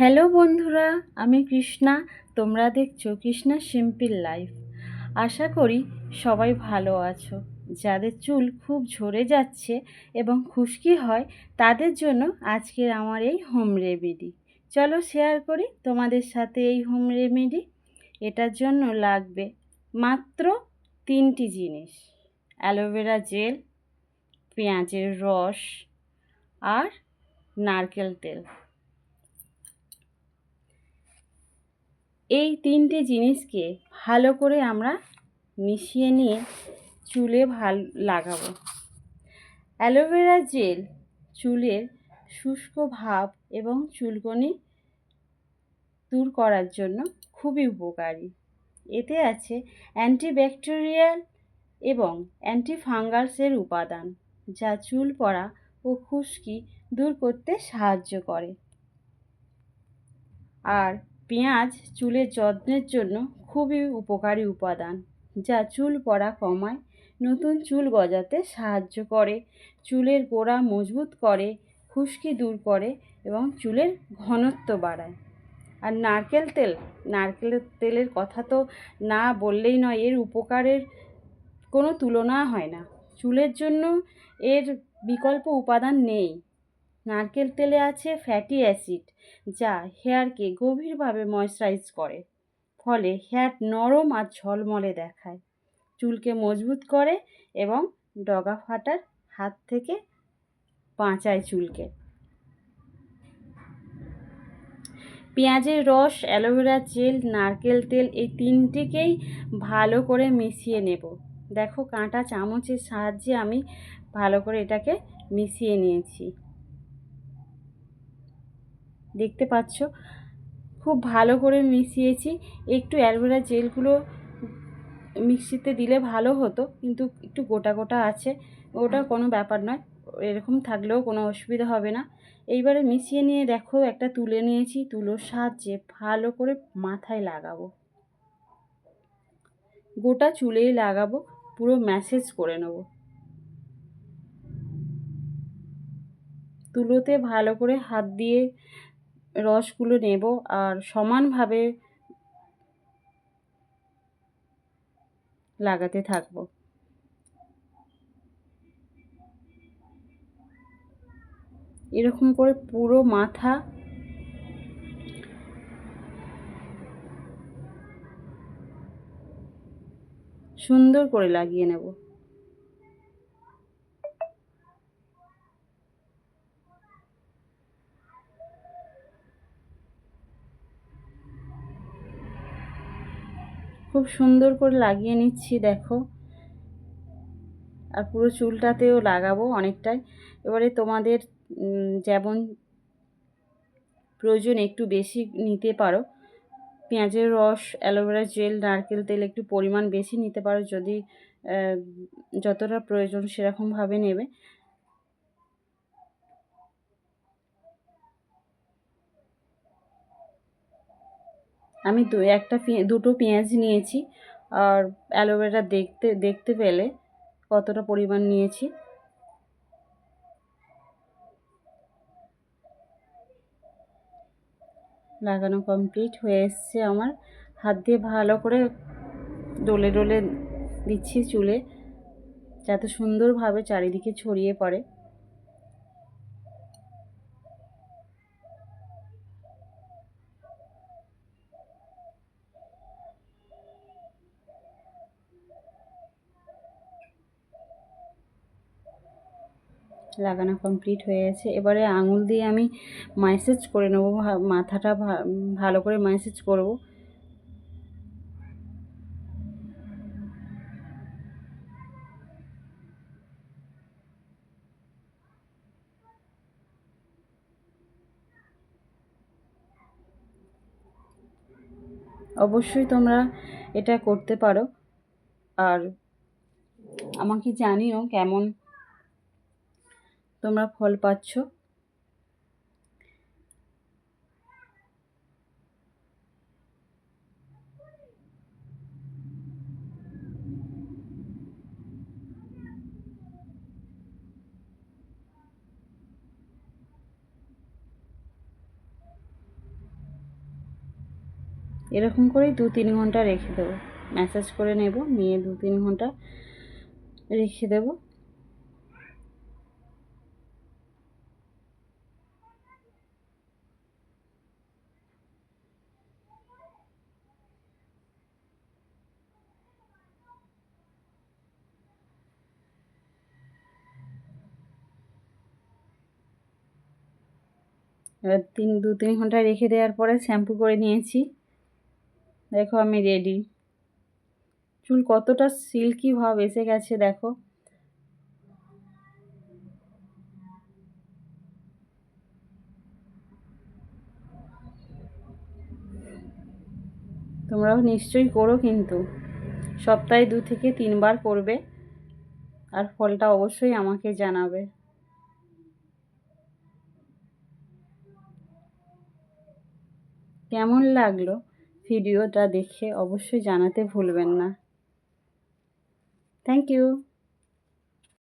Hello বন্ধুরা, আমি কৃষ্ণা। তোমরা দেখছ কৃষ্ণা সিম্পল লাইফ। আশা করি সবাই ভালো আছো। যাদের চুল খুব ঝরে যাচ্ছে এবং খুশকি হয়, তাদের জন্য আজকের আমার এই হোম রেমেডি চলো শেয়ার করি তোমাদের সাথে এই হোম রেমেডি এটার জন্য লাগবে মাত্র তিনটি জিনিস। অ্যালোভেরা জেল পেঁয়াজের রস আর নারকেল তেল। এই তিনটে জিনিসকে ভালো করে আমরা মিশিয়ে নিয়ে চুলে ভালো, লাগাবো। অ্যালোভেরা জেল চুলের শুষ্ক ভাব এবং চুলকনি দূর করার জন্য খুবই উপকারী। এতে আছে অ্যান্টিব্যাকটেরিয়াল এবং অ্যান্টিফাঙ্গালসের উপাদান, যা চুল পড়া ও খুশকি দূর করতে সাহায্য করে। আর পেঁয়াজ চুলের যত্নের জন্য খুবই উপকারী উপাদান, যা চুল পড়া কমায়, নতুন চুল গজাতে সাহায্য করে, চুলের গোড়া মজবুত করে, খুশকি দূর করে এবং চুলের ঘনত্ব বাড়ায়। আর নারকেল তেল, নারকেল তেলের কথা তো না বললেই নয়, এর উপকারের কোনো তুলনা হয় না। চুলের জন্য এর বিকল্প উপাদান নেই। নারকেল তেলে আছে ফ্যাটি অ্যাসিড যা হেয়ারকে গভীরভাবে ময়শ্চারাইজ করে। ফলে হেয়ার নরম আর ঝলমলে দেখায়। চুলকে মজবুত করে এবং ডগা ফাটার হাত থেকে বাঁচায় চুলকে। পেঁয়াজের রস, অ্যালোভেরা জেল, নারকেল তেল এই তিনটিকেই ভালো করে মিশিয়ে নেব। দেখো কাঁটা চামচের সাহায্যে আমি ভালো করে এটাকে মিশিয়ে নিয়েছি। দেখতে পাচ্ছ। খুব ভালো করে মিশিয়েছি। একটু অ্যালোভেরা জেলগুলো মিক্সিতে দিলে ভালো হতো, কিন্তু একটু গোটা গোটা আছে। ওটা কোনো ব্যাপার নয়, এরকম থাকলেও কোনো অসুবিধা হবে না। এইবারে মিশিয়ে নিয়ে দেখো, একটা তুলে নিয়েছি। তুলোর সাহায্যে ভালো করে মাথায় লাগাবো। গোটা চুলেই লাগাবো, পুরো ম্যাসেজ করে নেব। তুলোতে ভালো করে হাত দিয়ে রসগুলো নেব আর সমানভাবে লাগাতে থাকব। এরকম করে পুরো মাথা সুন্দর করে লাগিয়ে নেব। খুব সুন্দর করে লাগিয়ে নিচ্ছি, দেখো। আর পুরো চুলটাতেও লাগাবো অনেকটাই। এবারে তোমাদের যেমন প্রয়োজন একটু বেশি নিতে পারো। পেঁয়াজের রস, অ্যালোভেরা জেল, নারকেল তেল একটু পরিমাণ বেশি নিতে পারো যদি যতটা প্রয়োজন সেরকমভাবে নেবে। আমি দু, একটা দুটো পেঁয়াজ নিয়েছি আর অ্যালোভেরা দেখতে দেখতে পেলে কতটা পরিমাণ নিয়েছি। লাগানো কমপ্লিট হয়ে এসছে আমার। হাত দিয়ে ভালো করে ডলে ডলে দিচ্ছি চুলে, যাতে সুন্দরভাবে চারিদিকে ছড়িয়ে পড়ে। লাগানো কমপ্লিট হয়ে গেছে। এবারে আঙুল দিয়ে আমি ম্যাসেজ করে নেব মাথাটা ভালো করে ম্যাসেজ করব। অবশ্যই তোমরা এটা করতে পারো। আর আমাকে জানিও কেমন তোমরা ফল পাচ্ছ। এরকম করেই দু তিন ঘণ্টা রেখে দেবো। ম্যাসাজ করে নেব, নিয়ে দু তিন ঘণ্টা রেখে দেবো। তিন, দু, তিন ঘণ্টা রেখে দেওয়ার পরে শ্যাম্পু করে নিয়েছি। দেখো আমি রেডি চুল কতটা সিল্কি ভাব এসে গেছে, দেখো। তোমরাও নিশ্চয়ই করো কিন্তু। সপ্তাহে দু থেকে তিনবার করবে। আর ফলটা অবশ্যই আমাকে জানাবে। কেমন লাগল ভিডিওটা দেখে অবশ্যই জানাতে ভুলবেন না। Thank you